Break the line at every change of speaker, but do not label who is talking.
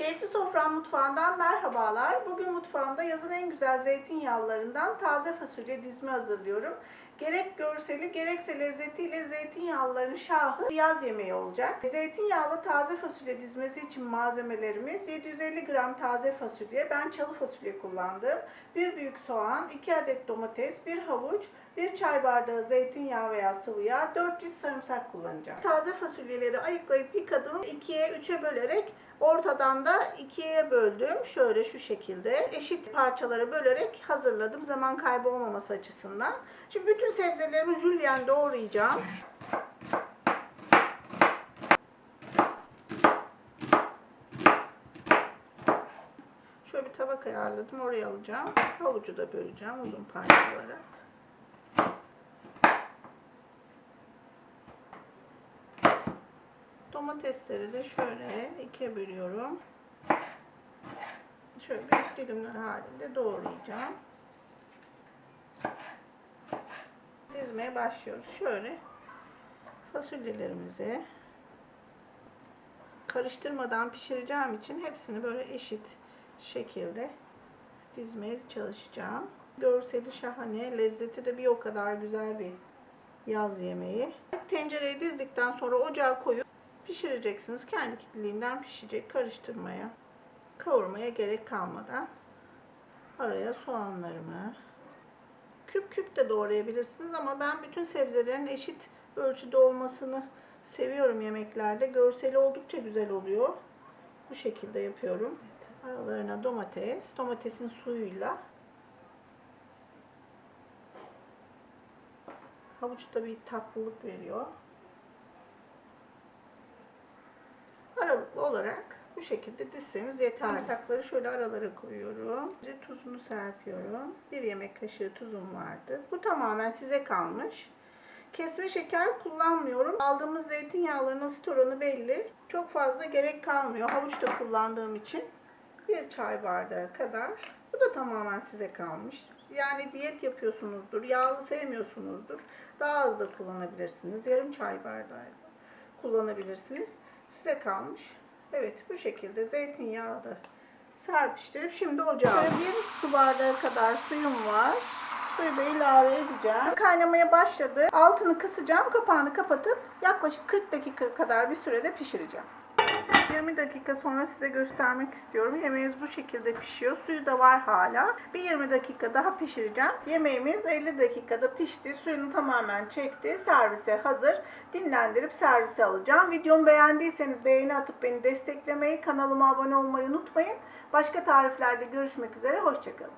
Keyifli Sofram Mutfağı'ndan merhabalar. Bugün mutfağımda yazın en güzel zeytinyağlarından taze fasulye dizme hazırlıyorum. Gerek görseli gerekse lezzetiyle zeytinyağlıların şahı yaz yemeği olacak. Zeytinyağlı taze fasulye dizmesi için malzemelerimiz 750 gram taze fasulye, ben çalı fasulye kullandım. 1 büyük soğan, 2 adet domates, 1 havuç, 1 çay bardağı zeytinyağı veya sıvı yağ, 400 sarımsak kullanacağım. Taze fasulyeleri ayıklayıp yıkadım. 2'ye 3'e bölerek ortadan da ikiye böldüm. Şöyle şu şekilde eşit parçalara bölerek hazırladım. Zaman kaybı olmaması açısından. Şimdi bütün sebzelerimi jülyen doğrayacağım. Şöyle bir tabak ayarladım. Oraya alacağım. Havucu da böleceğim uzun parçalara. Domatesleri de şöyle ikiye bölüyorum. Şöyle büyük dilimler halinde doğrayacağım. Dizmeye başlıyoruz. Şöyle fasulyelerimizi karıştırmadan pişireceğim için hepsini böyle eşit şekilde dizmeye çalışacağım. Görseli şahane, lezzeti de bir o kadar güzel bir yaz yemeği. Tencereyi dizdikten sonra ocağa koyup pişireceksiniz. Kendi kendiliğinden pişecek. Karıştırmaya, kavurmaya gerek kalmadan. Araya soğanlarımı küp küp de doğrayabilirsiniz ama ben bütün sebzelerin eşit ölçüde olmasını seviyorum yemeklerde. Görseli oldukça güzel oluyor. Bu şekilde yapıyorum. Aralarına domates, domatesin suyuyla havuç da bir tatlılık veriyor. Aralıklı olarak bu şekilde dizseniz yeterli. Sarımsakları şöyle aralara koyuyorum. De tuzunu serpiyorum. Bir yemek kaşığı tuzum vardı. Bu tamamen size kalmış. Kesme şeker kullanmıyorum. Aldığımız zeytinyağlarının asit oranı belli. Çok fazla gerek kalmıyor. Havuç da kullandığım için. Bir çay bardağı kadar. Bu da tamamen size kalmış. Yani diyet yapıyorsunuzdur, yağlı sevmiyorsunuzdur. Daha az da kullanabilirsiniz. Yarım çay bardağı kullanabilirsiniz. Size kalmış. Evet bu şekilde zeytinyağı da serpiştirip şimdi ocağa. Bir su bardağı kadar suyum var. Suyu da ilave edeceğim. Kaynamaya başladı. Altını kısacağım. Kapağını kapatıp yaklaşık 40 dakika kadar bir sürede pişireceğim. 20 dakika sonra size göstermek istiyorum. Yemeğimiz bu şekilde pişiyor. Suyu da var hala. Bir 20 dakika daha pişireceğim. Yemeğimiz 50 dakikada pişti. Suyunu tamamen çekti. Servise hazır. Dinlendirip servise alacağım. Videomu beğendiyseniz beğeni atıp beni desteklemeyi, kanalıma abone olmayı unutmayın. Başka tariflerde görüşmek üzere. Hoşçakalın.